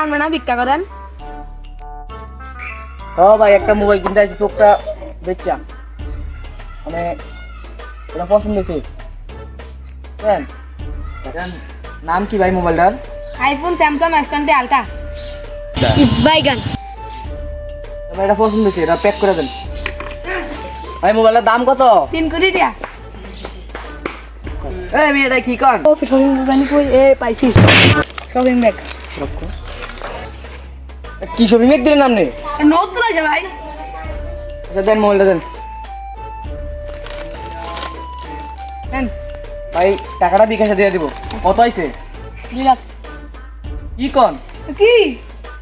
আনবে না ভিক্ষা করেন। ও ভাই একটা মোবাইল কিনতে আছে চোখটা বেচা। মানে এটা পছন্দ হয়েছে কেন নাম কি ভাই মোবাইলটার iPhone Samsung S twenty ultra বাইগান ভাই এটা পছন্দ হয়েছে এটা প্যাক করে দেন। ভাই মোবাইলটার দাম কত? তিন কোটি টাকা। এই আমি এটা কি কর? ও শপিং ব্যাগ কই এ পাইছি। Shopping bag. কি ছবি? মেক দিলেন আপনি? নতুন আছে ভাই। আচ্ছা দেন মোবাইলটা দেন। ভাই টাকাটা বিকাশে দিয়ে দিব। কত আইছে? কি কন? কি?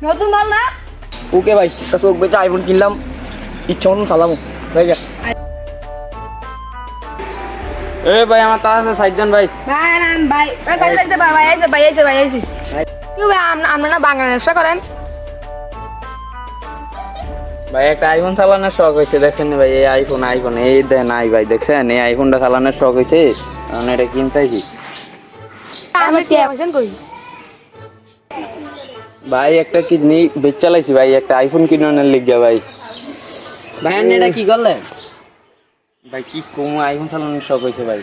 নতুন মাল না? ওকে ভাই তা চোখ বেচে আইফোন কিনলাম। ইচ্ছা মতন চালামো ভাই এ ভাই আমার তার আছে সাইড দেন ভাই। ভাই ভাই। ভাই ভাই ভাই আইছে ভাই আইছে ভাই আইছে কি ভাই। আপনারা না বাংলা ব্যবসা করেন। ভাই একটা আইফোন চালানোর শখ হয়েছে দেখেন ভাই এই আইফোন আইফোন এই দেন আই ভাই দেখছেন? এই আইফোনটা চালানোর শখ হয়েছে? আমি এটা কিনতেছি। ভাই একটা কিডনি বেচ চালাইছি ভাই একটা আইফোন কিনানোর লিগা ভাই। ভাই এটা কি করলেন? ভাই কি কম আইফোন চালানোর শখ হয়েছে ভাই।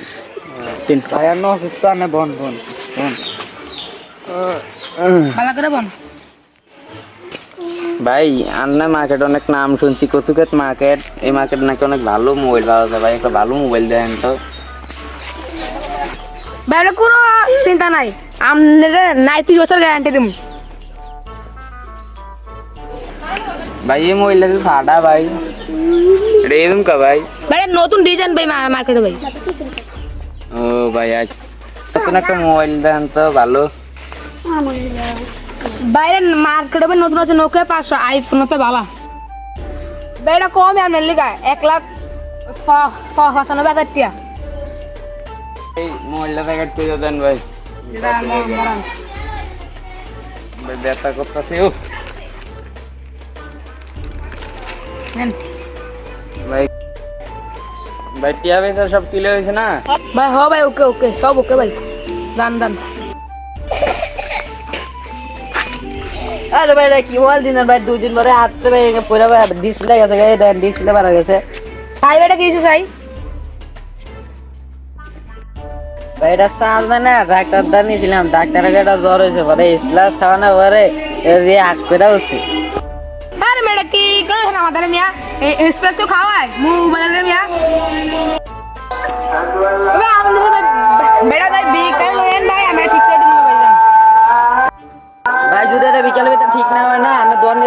ভাই আর অসুস্থ আনে বন বন বন। ভালো করে বল ভাই আন্না মার্কেট অনেক নাম শুনছি কচুকেত মার্কেট এই মার্কেট নাকি অনেক ভালো মোবাইল পাওয়া যায় ভাই একটা ভালো মোবাইল দেন তো। ভাই কোনো চিন্তা নাই আপনাদের নাই তিরিশ বছর গ্যারান্টি দিম। ভাই এই মোবাইলটা তো ফাটা ভাই এটা এরকম কা ভাই? ভাই নতুন ডিজাইন ভাই মার্কেটে ভাই। ও ভাই আজ নতুন একটা মোবাইল দেন তো ভালো। বাইরে মার্কেটে ভাই নতুন আছে নোকিয়া পাঁচশো আইফোন তো বাবা। ভাই এটা কমই আপনার লিখা এক লাখ পঁচানব্বই হাজার টিয়া এই মোবাইলটা প্যাকেট করে দেন ভাই। ভাই ব্যথা করতেছে ও। ভাই ভাই টিয়া পয়সা সব কিলে হয়েছে না? ভাই হ ভাই ওকে ওকে সব ওকে ভাই। দান দান আরে ভাই কি মোবাইল দিন ভাই? দুই দিন পরে হাতে ভাই পুরো ভাই ডিসপ্লে গেছে এই দেন ডিসপ্লে বাড়া গেছে। ভাই এটা কি হয়েছে চাই ভাই এটা চার্জ মানে ডাক্তার দা নিয়েছিলাম। ডাক্তারের এটা জ্বর হয়েছে পরে স্প্লাস খাওয়ানো পরে দিয়ে আগ পেটা হচ্ছে আরে মেয়েটা কি করেছেন আমাদের মিয়া? এক্সপ্রেস তো খাওয়ায় মোবাইলের ভাই যান ভাই যদি এটা বিকালে ভিতরে ঠিক না হয় না আমি দোয়ান